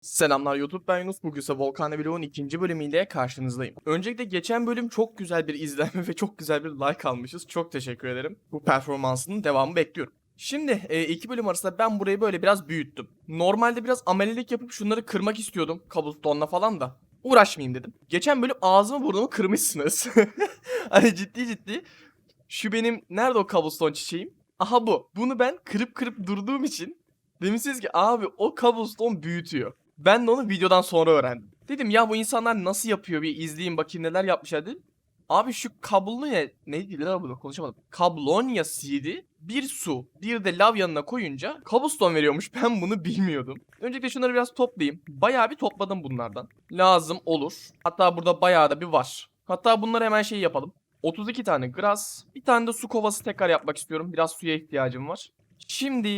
Selamlar YouTube ben Yunus. Bugün ise Volkan Vlog'un ikinci bölümüyle karşınızdayım. Öncelikle geçen bölüm çok güzel bir izlenme ve çok güzel bir like almışız. Çok teşekkür ederim. Bu performansının devamı bekliyorum. Şimdi e, iki bölüm arasında ben burayı böyle biraz büyüttüm. Normalde biraz amelilik yapıp şunları kırmak istiyordum. Cobblestone'la falan da. Uğraşmayayım dedim. Geçen bölüm ağzımı burnumu kırmışsınız. hani ciddi ciddi. Şu benim nerede o cobblestone çiçeğim? Aha bu. Bunu ben kırıp kırıp durduğum için demişsiniz ki abi o cobblestone büyütüyor. Ben de onu videodan sonra öğrendim. Dedim ya bu insanlar nasıl yapıyor bir izleyeyim bakayım neler yapmışlar dedim. Abi şu kablonya neydi lan bunu konuşamadım. Kablonya seed'i bir su bir de lav yanına koyunca cobblestone veriyormuş ben bunu bilmiyordum. Öncelikle şunları biraz toplayayım. Bayağı bir topladım bunlardan. Lazım olur. Hatta burada bayağı da bir var. Hatta bunları hemen şey yapalım. 32 tane grass. Bir tane de su kovası tekrar yapmak istiyorum. Biraz suya ihtiyacım var. Şimdi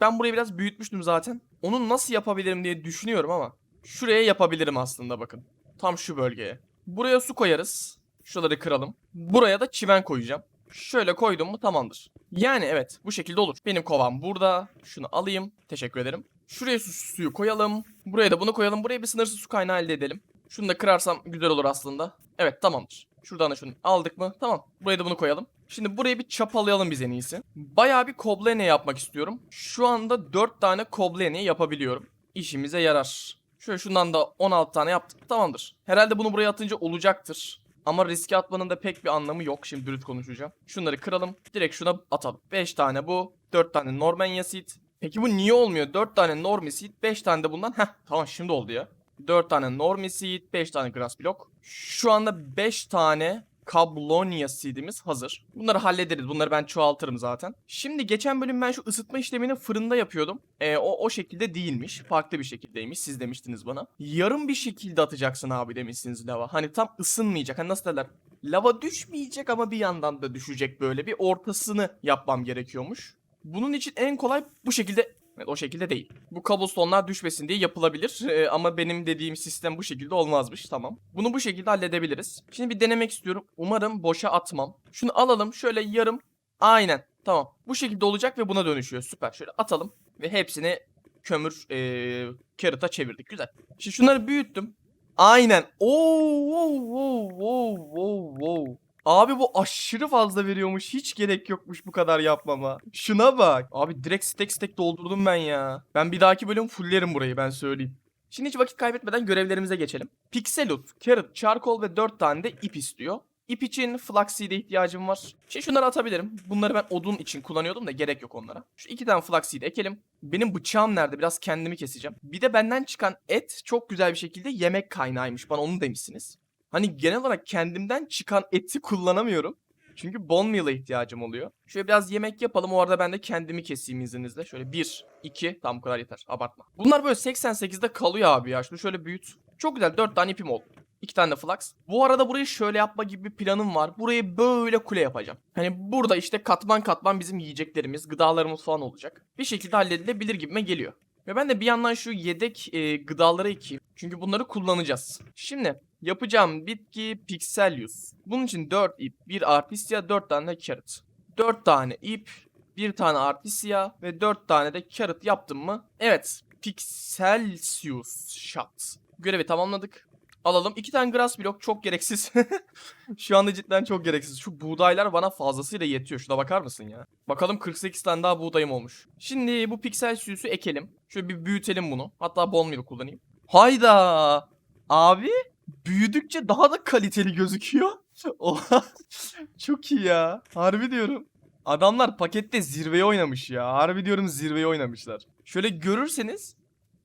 ben burayı biraz büyütmüştüm zaten. Onu nasıl yapabilirim diye düşünüyorum ama şuraya yapabilirim aslında bakın. Tam şu bölgeye. Buraya su koyarız. Şuraları kıralım. Buraya da çimen koyacağım. Şöyle koydum mu tamamdır. Yani evet bu şekilde olur. Benim kovam burada. Şunu alayım. Teşekkür ederim. Şuraya su, suyu koyalım. Buraya da bunu koyalım. Buraya bir sınırsız su kaynağı elde edelim. Şunu da kırarsam güzel olur aslında. Evet tamamdır. Şuradan da şunu aldık mı? Tamam. Buraya da bunu koyalım. Şimdi burayı bir çapalayalım biz en iyisi. Bayağı bir koblene yapmak istiyorum. Şu anda 4 tane koblene yapabiliyorum. İşimize yarar. Şöyle şundan da 16 tane yaptık. Tamamdır. Herhalde bunu buraya atınca olacaktır. Ama riske atmanın da pek bir anlamı yok. Şimdi dürüst konuşacağım. Şunları kıralım. Direkt şuna atalım. 5 tane bu. 4 tane Normania Seed. Peki bu niye olmuyor? 4 tane Normie Seed. 5 tane de bundan. Heh tamam şimdi oldu ya. 4 tane Normie Seed. 5 tane Grass Block. Şu anda 5 tane Kablonia seed'imiz hazır. Bunları hallederiz. Bunları ben çoğaltırım zaten. Şimdi geçen bölüm ben şu ısıtma işlemini fırında yapıyordum. Ee, o o şekilde değilmiş. Farklı bir şekildeymiş. Siz demiştiniz bana. Yarım bir şekilde atacaksın abi demişsiniz lava. Hani tam ısınmayacak. Hani nasıl derler? Lava düşmeyecek ama bir yandan da düşecek böyle. Bir ortasını yapmam gerekiyormuş. Bunun için en kolay bu şekilde Evet o şekilde değil. Bu cobblestone'lar düşmesin diye yapılabilir. Ee, ama benim dediğim sistem bu şekilde olmazmış. Tamam. Bunu bu şekilde halledebiliriz. Şimdi bir denemek istiyorum. Umarım boşa atmam. Şunu alalım. Şöyle yarım. Aynen. Tamam. Bu şekilde olacak ve buna dönüşüyor. Süper. Şöyle atalım. Ve hepsini kömür ee, carrot'a çevirdik. Güzel. Şimdi şunları büyüttüm. Aynen. Oo, wow, wow, wow, wow, wow. Abi bu aşırı fazla veriyormuş. Hiç gerek yokmuş bu kadar yapmama. Şuna bak. Abi direkt stack stack doldurdum ben ya. Ben bir dahaki bölüm fullerim burayı ben söyleyeyim. Şimdi hiç vakit kaybetmeden görevlerimize geçelim. Pixelut, carrot, charcoal ve 4 tane de ip istiyor. İp için flaxseed'e ihtiyacım var. Şey şunları atabilirim. Bunları ben odun için kullanıyordum da gerek yok onlara. Şu iki tane flaxseed ekelim. Benim bıçağım nerede? Biraz kendimi keseceğim. Bir de benden çıkan et çok güzel bir şekilde yemek kaynağıymış. Bana onu demişsiniz. Hani genel olarak kendimden çıkan eti kullanamıyorum. Çünkü bone meal'a ihtiyacım oluyor. Şöyle biraz yemek yapalım. O arada ben de kendimi keseyim izninizle. Şöyle 1, 2. Tam bu kadar yeter. Abartma. Bunlar böyle 88'de kalıyor abi ya. Şunu şöyle büyüt. Çok güzel. 4 tane ipim oldu. 2 tane de flax. Bu arada burayı şöyle yapma gibi bir planım var. Burayı böyle kule yapacağım. Hani burada işte katman katman bizim yiyeceklerimiz, gıdalarımız falan olacak. Bir şekilde halledilebilir gibime geliyor. Ve ben de bir yandan şu yedek e, gıdaları ekeyim. Çünkü bunları kullanacağız. Şimdi yapacağım bitki Pixelius. Bunun için 4 ip, 1 artisia, 4 tane de carrot. 4 tane ip, 1 tane artisia ve 4 tane de carrot yaptım mı? Evet. Pixelsius shot. Görevi tamamladık. Alalım. 2 tane grass block çok gereksiz. Şu anda cidden çok gereksiz. Şu buğdaylar bana fazlasıyla yetiyor. Şuna bakar mısın ya? Bakalım 48 tane daha buğdayım olmuş. Şimdi bu piksel süsü ekelim. Şöyle bir büyütelim bunu. Hatta bone meal kullanayım. Hayda! Abi büyüdükçe daha da kaliteli gözüküyor. Çok iyi ya. Harbi diyorum. Adamlar pakette zirveye oynamış ya. Harbi diyorum zirveye oynamışlar. Şöyle görürseniz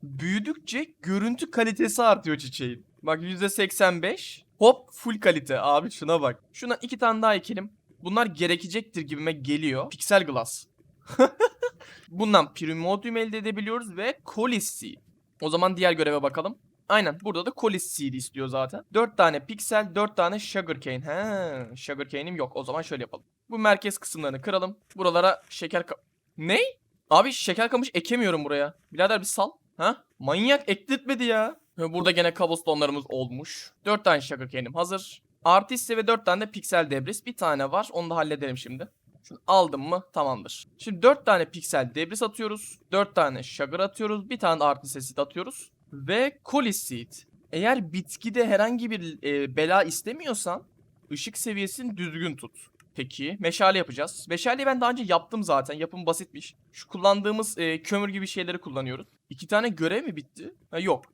büyüdükçe görüntü kalitesi artıyor çiçeğin. Bak %85. Hop full kalite. Abi şuna bak. Şuna iki tane daha ekelim. Bunlar gerekecektir gibime geliyor. Pixel Glass. Bundan Primodium elde edebiliyoruz ve Colis. O zaman diğer göreve bakalım. Aynen burada da Colis Seed istiyor zaten. 4 tane piksel, 4 tane sugarcane. He, sugarcane'im yok. O zaman şöyle yapalım. Bu merkez kısımlarını kıralım. Buralara şeker ka- Ne? Abi şeker kamış ekemiyorum buraya. Birader bir sal. Ha? Manyak ekletmedi ya. Burada gene cobblestone'larımız olmuş. 4 tane sugarcane'im hazır. Artiste ve 4 tane de piksel debris. Bir tane var. Onu da halledelim şimdi. Şunu aldım mı tamamdır. Şimdi 4 tane piksel debris atıyoruz. 4 tane sugar atıyoruz. Bir tane de acid atıyoruz. Ve Coliseed. Eğer bitkide herhangi bir e, bela istemiyorsan ışık seviyesini düzgün tut. Peki meşale yapacağız. Meşaleyi ben daha önce yaptım zaten. Yapım basitmiş. Şu kullandığımız e, kömür gibi şeyleri kullanıyoruz. İki tane görev mi bitti? Ha, yok.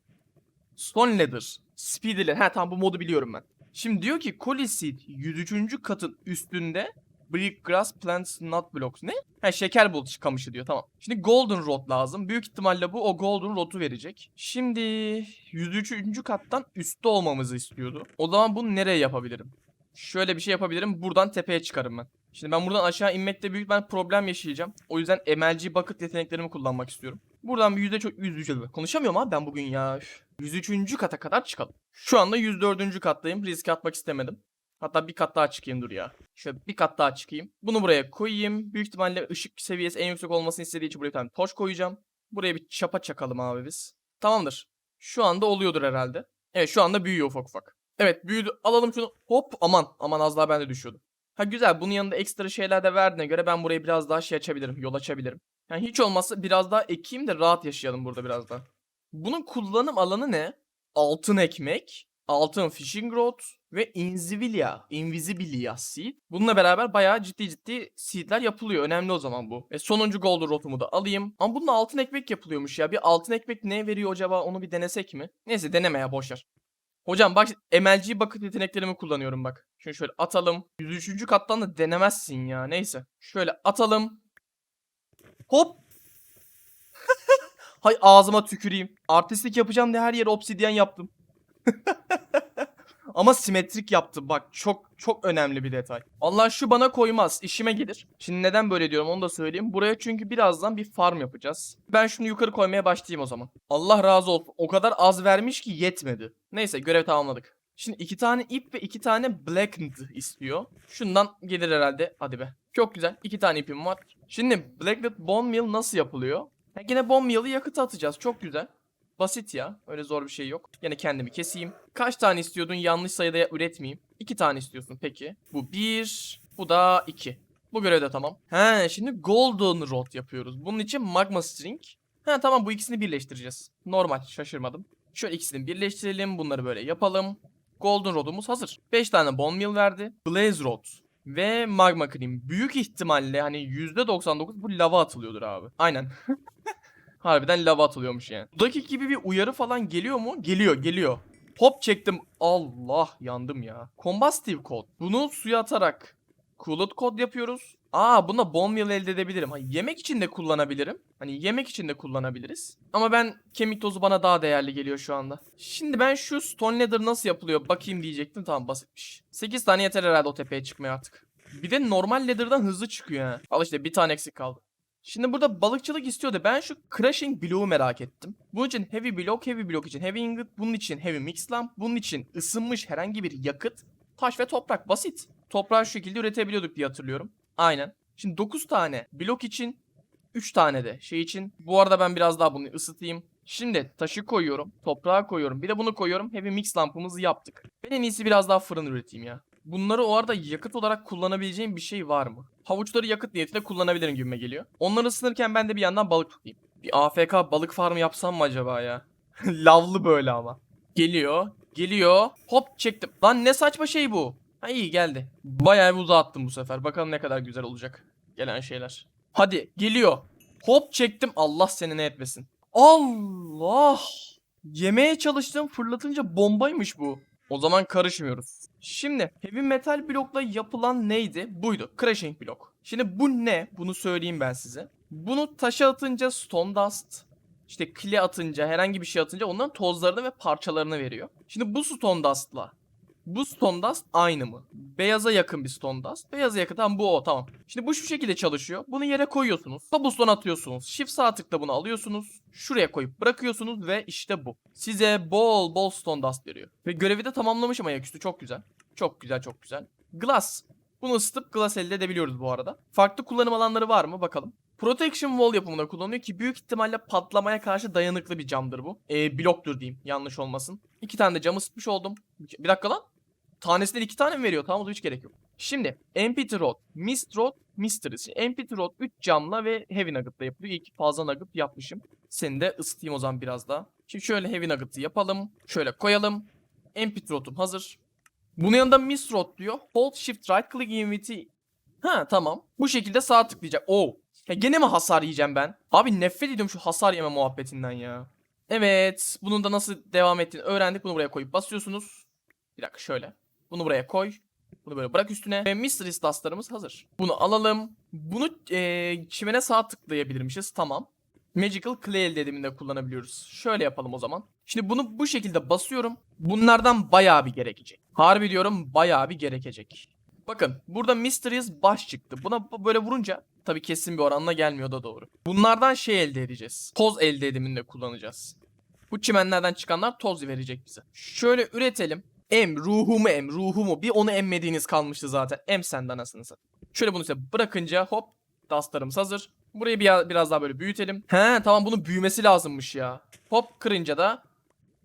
Stone Ladder. Speed Ladder. Ha tamam bu modu biliyorum ben. Şimdi diyor ki Coliseed 103. katın üstünde Brick Grass Plants Nut Blocks. Ne? Ha şeker bulutu kamışı diyor tamam. Şimdi Golden Rod lazım. Büyük ihtimalle bu o Golden Rod'u verecek. Şimdi 103. kattan üstte olmamızı istiyordu. O zaman bunu nereye yapabilirim? Şöyle bir şey yapabilirim. Buradan tepeye çıkarım ben. Şimdi ben buradan aşağı inmekte büyük ben problem yaşayacağım. O yüzden MLG bucket yeteneklerimi kullanmak istiyorum. Buradan bir yüzde çok yüz yüz Konuşamıyorum abi ben bugün ya. Üf. 103. kata kadar çıkalım. Şu anda 104. kattayım. Risk atmak istemedim. Hatta bir kat daha çıkayım dur ya. Şöyle bir kat daha çıkayım. Bunu buraya koyayım. Büyük ihtimalle ışık seviyesi en yüksek olmasını istediği için buraya bir tane toş koyacağım. Buraya bir çapa çakalım abi biz. Tamamdır. Şu anda oluyordur herhalde. Evet şu anda büyüyor ufak ufak. Evet büyüdü. Alalım şunu. Hop aman. Aman az daha ben de düşüyordum. Ha güzel bunun yanında ekstra şeyler de verdiğine göre ben burayı biraz daha şey açabilirim. Yol açabilirim. Yani hiç olmazsa biraz daha ekeyim de rahat yaşayalım burada biraz daha. Bunun kullanım alanı ne? Altın ekmek, altın fishing rod ve invisibilia, invisibilia seed. Bununla beraber bayağı ciddi ciddi seedler yapılıyor. Önemli o zaman bu. E sonuncu golden rotumu da alayım. Ama bununla altın ekmek yapılıyormuş ya. Bir altın ekmek ne veriyor acaba onu bir denesek mi? Neyse deneme ya boşver. Hocam bak MLG bucket yeteneklerimi kullanıyorum bak. Şunu şöyle atalım. 103. kattan da denemezsin ya. Neyse. Şöyle atalım. Hop. Hay ağzıma tüküreyim. Artistlik yapacağım diye her yere obsidyen yaptım. Ama simetrik yaptım bak çok çok önemli bir detay. Allah şu bana koymaz işime gelir. Şimdi neden böyle diyorum onu da söyleyeyim. Buraya çünkü birazdan bir farm yapacağız. Ben şunu yukarı koymaya başlayayım o zaman. Allah razı olsun o kadar az vermiş ki yetmedi. Neyse görev tamamladık. Şimdi iki tane ip ve iki tane blackened istiyor. Şundan gelir herhalde. Hadi be. Çok güzel. İki tane ipim var. Şimdi blackened bone meal nasıl yapılıyor? Ha, yine bone meal'ı yakıta atacağız. Çok güzel. Basit ya. Öyle zor bir şey yok. Yine kendimi keseyim. Kaç tane istiyordun? Yanlış sayıda üretmeyeyim. İki tane istiyorsun peki. Bu bir. Bu da iki. Bu görev de tamam. He şimdi golden rod yapıyoruz. Bunun için magma string. He tamam bu ikisini birleştireceğiz. Normal şaşırmadım. Şöyle ikisini birleştirelim. Bunları böyle yapalım. Golden rodumuz hazır. 5 tane bone meal verdi. Blaze rod ve magma cream. Büyük ihtimalle hani %99 bu lava atılıyordur abi. Aynen. Harbiden lava atılıyormuş yani. Buradaki gibi bir uyarı falan geliyor mu? Geliyor geliyor. Hop çektim. Allah yandım ya. Combustive code. Bunu suya atarak Cooled kod yapıyoruz. Aa buna bone meal elde edebilirim. Ha, yemek için de kullanabilirim. Hani yemek için de kullanabiliriz. Ama ben kemik tozu bana daha değerli geliyor şu anda. Şimdi ben şu stone ladder nasıl yapılıyor bakayım diyecektim. Tamam basitmiş. 8 tane yeter herhalde o tepeye çıkmaya artık. Bir de normal ladder'dan hızlı çıkıyor ha. Al işte bir tane eksik kaldı. Şimdi burada balıkçılık istiyordu. Ben şu crushing block'u merak ettim. Bunun için heavy block, heavy block için heavy ingot, bunun için heavy mix lamp, bunun için ısınmış herhangi bir yakıt, taş ve toprak basit. Toprağı şu şekilde üretebiliyorduk diye hatırlıyorum. Aynen. Şimdi 9 tane blok için 3 tane de şey için. Bu arada ben biraz daha bunu ısıtayım. Şimdi taşı koyuyorum, toprağı koyuyorum. Bir de bunu koyuyorum. Heavy mix lampımızı yaptık. Ben en iyisi biraz daha fırın üreteyim ya. Bunları o arada yakıt olarak kullanabileceğim bir şey var mı? Havuçları yakıt niyetine kullanabilirim gibime geliyor. Onları ısınırken ben de bir yandan balık tutayım. Bir AFK balık farmı yapsam mı acaba ya? Lavlı böyle ama. Geliyor, geliyor. Hop çektim. Lan ne saçma şey bu. Ha iyi geldi. Bayağı bir uzağa attım bu sefer. Bakalım ne kadar güzel olacak. Gelen şeyler. Hadi geliyor. Hop çektim. Allah seni ne etmesin. Allah. Yemeye çalıştım fırlatınca bombaymış bu. O zaman karışmıyoruz. Şimdi heavy metal blokla yapılan neydi? Buydu. Crashing blok. Şimdi bu ne? Bunu söyleyeyim ben size. Bunu taşa atınca stone dust. İşte kile atınca herhangi bir şey atınca onların tozlarını ve parçalarını veriyor. Şimdi bu stone dust'la bu stone dust aynı mı? Beyaza yakın bir stone dust. Beyaza yakın tamam bu o tamam. Şimdi bu şu şekilde çalışıyor. Bunu yere koyuyorsunuz. Cobblestone atıyorsunuz. Shift sağ tıkla bunu alıyorsunuz. Şuraya koyup bırakıyorsunuz ve işte bu. Size bol bol stone dust veriyor. Ve görevi de tamamlamışım ayaküstü çok güzel. Çok güzel çok güzel. Glass. Bunu ısıtıp glass elde edebiliyoruz bu arada. Farklı kullanım alanları var mı bakalım. Protection wall yapımında kullanılıyor ki büyük ihtimalle patlamaya karşı dayanıklı bir camdır bu. Ee, bloktur diyeyim yanlış olmasın. İki tane de cam ısıtmış oldum. Bir dakika lan. Tanesinden iki tane mi veriyor? Tamam o da hiç gerek yok. Şimdi Empty Rod, Mist Rod Mysteries. Empty Road 3 camla ve Heavy Nugget'la yapılıyor. İyi fazla Nugget yapmışım. Seni de ısıtayım o zaman biraz daha. Şimdi şöyle Heavy Nugget'ı yapalım. Şöyle koyalım. Empty Road'um hazır. Bunun yanında Mist Road diyor. Hold Shift Right Click Invite. Ha tamam. Bu şekilde sağ tıklayacak. Oo. Ya gene mi hasar yiyeceğim ben? Abi nefret ediyorum şu hasar yeme muhabbetinden ya. Evet. Bunun da nasıl devam ettiğini öğrendik. Bunu buraya koyup basıyorsunuz. Bir dakika şöyle. Bunu buraya koy. Bunu böyle bırak üstüne. Ve Mystery Dust'larımız hazır. Bunu alalım. Bunu eee çimene sağ tıklayabilirmişiz. Tamam. Magical Clay elde ediminde kullanabiliyoruz. Şöyle yapalım o zaman. Şimdi bunu bu şekilde basıyorum. Bunlardan bayağı bir gerekecek. Harbi diyorum bayağı bir gerekecek. Bakın burada Mysterious baş çıktı. Buna bu- böyle vurunca tabii kesin bir oranla gelmiyor da doğru. Bunlardan şey elde edeceğiz. Toz elde ediminde kullanacağız. Bu çimenlerden çıkanlar toz verecek bize. Şöyle üretelim. Em ruhumu em ruhumu. Bir onu emmediğiniz kalmıştı zaten. Em senden anasını satayım. Şöyle bunu size bırakınca hop dustlarımız hazır. Burayı bir, biraz daha böyle büyütelim. He tamam bunun büyümesi lazımmış ya. Hop kırınca da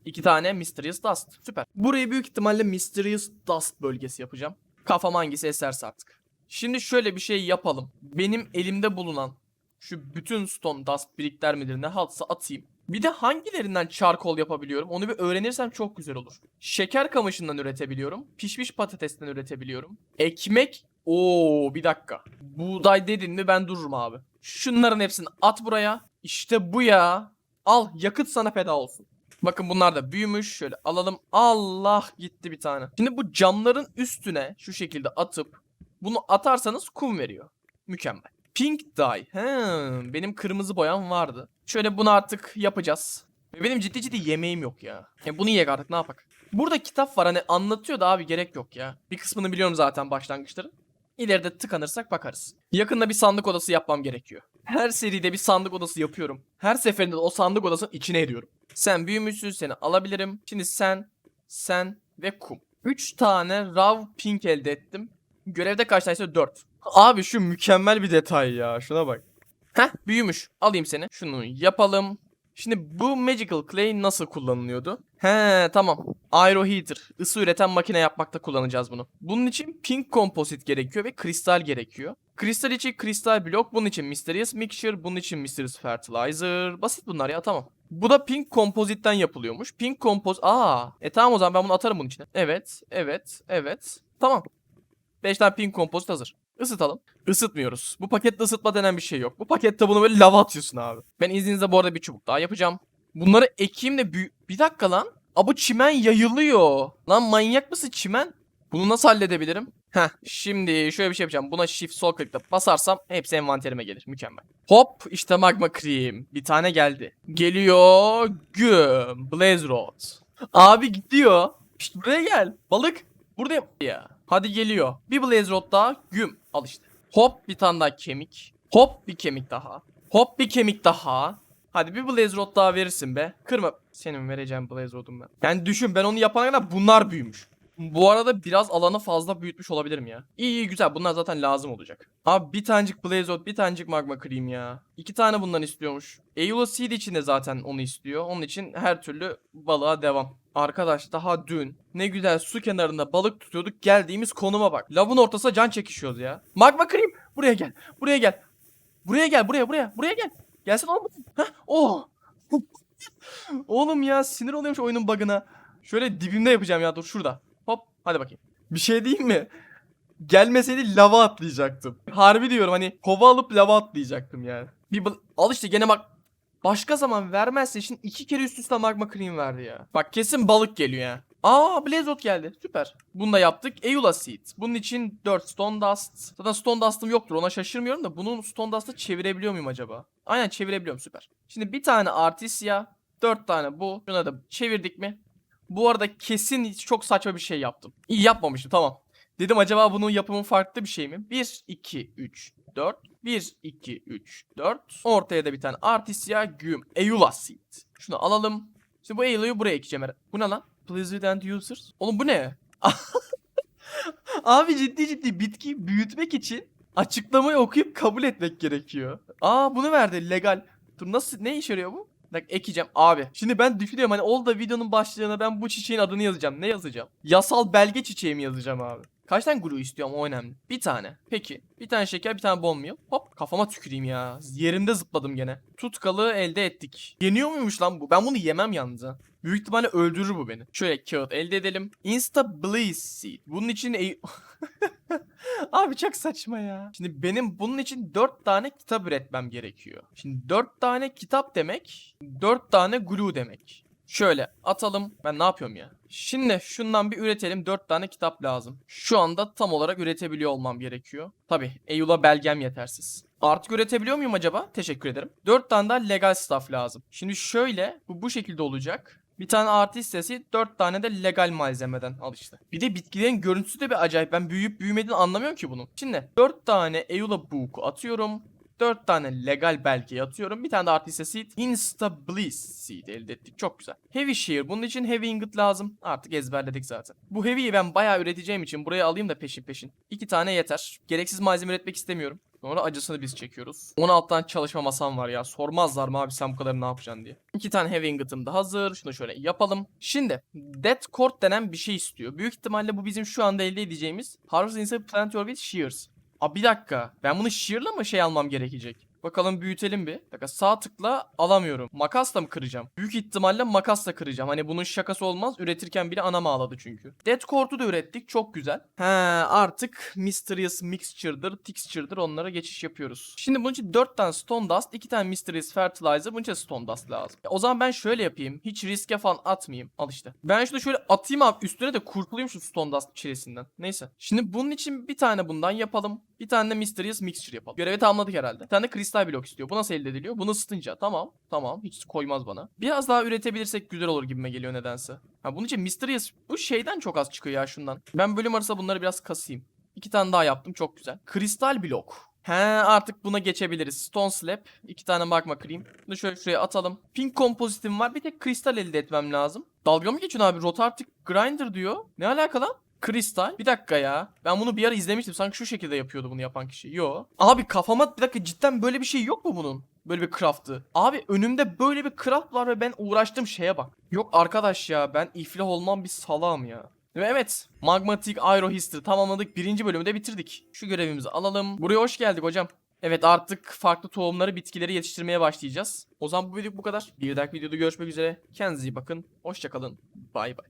iki tane Mysterious Dust. Süper. Burayı büyük ihtimalle Mysterious Dust bölgesi yapacağım. Kafam hangisi eserse artık. Şimdi şöyle bir şey yapalım. Benim elimde bulunan şu bütün stone dust birikler midir ne haltsa atayım. Bir de hangilerinden charcoal yapabiliyorum onu bir öğrenirsem çok güzel olur. Şeker kamışından üretebiliyorum. Pişmiş patatesten üretebiliyorum. Ekmek Oo bir dakika. Buğday dedin mi ben dururum abi. Şunların hepsini at buraya. İşte bu ya. Al yakıt sana feda olsun. Bakın bunlar da büyümüş. Şöyle alalım. Allah gitti bir tane. Şimdi bu camların üstüne şu şekilde atıp bunu atarsanız kum veriyor. Mükemmel. Pink dye. He, benim kırmızı boyam vardı. Şöyle bunu artık yapacağız. Benim ciddi ciddi yemeğim yok ya. E bunu yiyek artık ne yapak? Burada kitap var hani anlatıyor da abi gerek yok ya. Bir kısmını biliyorum zaten başlangıçların. İleride tıkanırsak bakarız. Yakında bir sandık odası yapmam gerekiyor. Her seride bir sandık odası yapıyorum. Her seferinde de o sandık odasının içine ediyorum. Sen büyümüşsün seni alabilirim. Şimdi sen, sen ve kum. 3 tane raw pink elde ettim. Görevde kaç tanesi? 4. Abi şu mükemmel bir detay ya. Şuna bak. Heh büyümüş. Alayım seni. Şunu yapalım. Şimdi bu Magical Clay nasıl kullanılıyordu? He tamam. Aero Heater. Isı üreten makine yapmakta kullanacağız bunu. Bunun için pink komposit gerekiyor ve kristal gerekiyor. Kristal için kristal blok, bunun için Mysterious Mixture, bunun için Mysterious Fertilizer. Basit bunlar ya tamam. Bu da pink kompozitten yapılıyormuş. Pink kompoz... Aa, e tamam o zaman ben bunu atarım bunun içine. Evet, evet, evet. Tamam. 5 tane pink kompozit hazır. Isıtalım. Isıtmıyoruz. Bu pakette ısıtma denen bir şey yok. Bu pakette bunu böyle lava atıyorsun abi. Ben izninizle bu arada bir çubuk daha yapacağım. Bunları ekeyim de büyü... Bir dakika lan. Aa bu çimen yayılıyor. Lan manyak mısın çimen? Bunu nasıl halledebilirim? Heh şimdi şöyle bir şey yapacağım. Buna shift sol klikle basarsam hepsi envanterime gelir. Mükemmel. Hop işte magma cream. Bir tane geldi. Geliyor. Güm. Blaze rod. Abi gidiyor. İşte buraya gel. Balık. Buradayım. Ya. Hadi geliyor. Bir blaze rod daha. Güm. Al işte. Hop bir tane daha kemik. Hop bir kemik daha. Hop bir kemik daha. Hadi bir blaze rod daha verirsin be. Kırma. Senin vereceğim blaze rodum ben. Yani düşün ben onu yapana kadar bunlar büyümüş. Bu arada biraz alanı fazla büyütmüş olabilirim ya. İyi iyi güzel bunlar zaten lazım olacak. Abi bir tanecik blaze rod bir tanecik magma cream ya. İki tane bundan istiyormuş. Eula Seed için de zaten onu istiyor. Onun için her türlü balığa devam. Arkadaş daha dün ne güzel su kenarında balık tutuyorduk geldiğimiz konuma bak. Lavın ortasına can çekişiyoruz ya. Magma cream buraya gel. Buraya gel. Buraya gel buraya buraya buraya gel. Gelsin oğlum. Oh. oğlum ya sinir oluyormuş oyunun bug'ına. Şöyle dibimde yapacağım ya dur şurada. Hop hadi bakayım. Bir şey diyeyim mi? Gelmeseydi lava atlayacaktım. Harbi diyorum hani kova alıp lava atlayacaktım yani. Bir al işte gene bak Başka zaman vermezse şimdi iki kere üst üste magma cream verdi ya. Bak kesin balık geliyor ya. Aa Blazot geldi. Süper. Bunu da yaptık. Eula Seed. Bunun için 4 Stone Dust. Zaten Stone Dust'ım yoktur. Ona şaşırmıyorum da bunun Stone Dust'ı çevirebiliyor muyum acaba? Aynen çevirebiliyorum. Süper. Şimdi bir tane Artisia. 4 tane bu. Şuna da çevirdik mi? Bu arada kesin çok saçma bir şey yaptım. İyi yapmamıştım tamam. Dedim acaba bunun yapımı farklı bir şey mi? 1, 2, 3, 4. 1, 2, 3, 4. Ortaya da bir tane Artisia Güm. Eula Seed. Şunu alalım. Şimdi bu Eula'yı buraya ekeceğim. Bu ne lan? Please and users. Oğlum bu ne? Abi ciddi ciddi bitkiyi büyütmek için açıklamayı okuyup kabul etmek gerekiyor. Aa bunu verdi legal. Dur nasıl ne işe yarıyor bu? Bak ekeceğim abi. Şimdi ben düşünüyorum hani oldu da videonun başlığına ben bu çiçeğin adını yazacağım. Ne yazacağım? Yasal belge çiçeği mi yazacağım abi? Kaç tane glue istiyorum o önemli. Bir tane. Peki. Bir tane şeker bir tane bone meal. Hop kafama tüküreyim ya. Yerimde zıpladım gene. Tutkalı elde ettik. Yeniyor muymuş lan bu? Ben bunu yemem yalnız ha. Büyük ihtimalle öldürür bu beni. Şöyle kağıt elde edelim. Insta Blaze Seed. Bunun için... e- Abi çok saçma ya. Şimdi benim bunun için 4 tane kitap üretmem gerekiyor. Şimdi 4 tane kitap demek 4 tane glue demek. Şöyle atalım. Ben ne yapıyorum ya? Şimdi şundan bir üretelim. 4 tane kitap lazım. Şu anda tam olarak üretebiliyor olmam gerekiyor. Tabi Eylül'a belgem yetersiz. Artık üretebiliyor muyum acaba? Teşekkür ederim. 4 tane daha legal stuff lazım. Şimdi şöyle bu bu şekilde olacak. Bir tane artı listesi, 4 tane de legal malzemeden al işte. Bir de bitkilerin görüntüsü de bir acayip. Ben büyüyüp büyümediğini anlamıyorum ki bunun. Şimdi 4 tane Eula Book'u atıyorum. 4 tane legal belgeyi atıyorum. Bir tane de artı listesi Insta Bliss Seed elde ettik. Çok güzel. Heavy Shear. Bunun için Heavy Ingot lazım. Artık ezberledik zaten. Bu Heavy'yi ben bayağı üreteceğim için buraya alayım da peşin peşin. 2 tane yeter. Gereksiz malzeme üretmek istemiyorum. Sonra acısını biz çekiyoruz. 16 çalışma masam var ya. Sormazlar mı abi sen bu kadar ne yapacaksın diye. İki tane heavy ingot'ım da hazır. Şunu şöyle yapalım. Şimdi dead cord denen bir şey istiyor. Büyük ihtimalle bu bizim şu anda elde edeceğimiz Harvest inside plant your shears. Aa bir dakika. Ben bunu shear'la mı şey almam gerekecek? Bakalım büyütelim bir. Dakika sağ tıkla alamıyorum. Makasla mı kıracağım? Büyük ihtimalle makasla kıracağım. Hani bunun şakası olmaz. Üretirken bile anam ağladı çünkü. Dead Cord'u da ürettik. Çok güzel. He artık Mysterious Mixture'dır, Texture'dır onlara geçiş yapıyoruz. Şimdi bunun için 4 tane Stone Dust, 2 tane Mysterious Fertilizer, bunun için Stone Dust lazım. Ya o zaman ben şöyle yapayım. Hiç riske falan atmayayım. Al işte. Ben şunu şöyle atayım abi. Üstüne de kurtulayım şu Stone Dust çilesinden. Neyse. Şimdi bunun için bir tane bundan yapalım. Bir tane de Mysterious Mixture yapalım. Görevi tamamladık herhalde. Bir tane de kristal blok istiyor. Bu nasıl elde ediliyor? Bunu ısıtınca. Tamam. Tamam. Hiç koymaz bana. Biraz daha üretebilirsek güzel olur gibime geliyor nedense. Ha bunun için Mysterious bu şeyden çok az çıkıyor ya şundan. Ben bölüm arası bunları biraz kasayım. İki tane daha yaptım. Çok güzel. Kristal blok. He artık buna geçebiliriz. Stone Slab. iki tane magma cream. Bunu şöyle şuraya atalım. Pink kompozitim var. Bir tek kristal elde etmem lazım. Dalga mı geçiyorsun abi? Rotartic Grinder diyor. Ne alaka lan? Kristal. Bir dakika ya. Ben bunu bir ara izlemiştim. Sanki şu şekilde yapıyordu bunu yapan kişi. Yo. Abi kafama bir dakika cidden böyle bir şey yok mu bunun? Böyle bir craft'ı. Abi önümde böyle bir craft var ve ben uğraştığım şeye bak. Yok arkadaş ya ben iflah olmam bir salağım ya. Ve evet Magmatic Aero History tamamladık. Birinci bölümü de bitirdik. Şu görevimizi alalım. Buraya hoş geldik hocam. Evet artık farklı tohumları bitkileri yetiştirmeye başlayacağız. O zaman bu video bu kadar. Bir dahaki videoda görüşmek üzere. Kendinize iyi bakın. Hoşçakalın. Bay bay.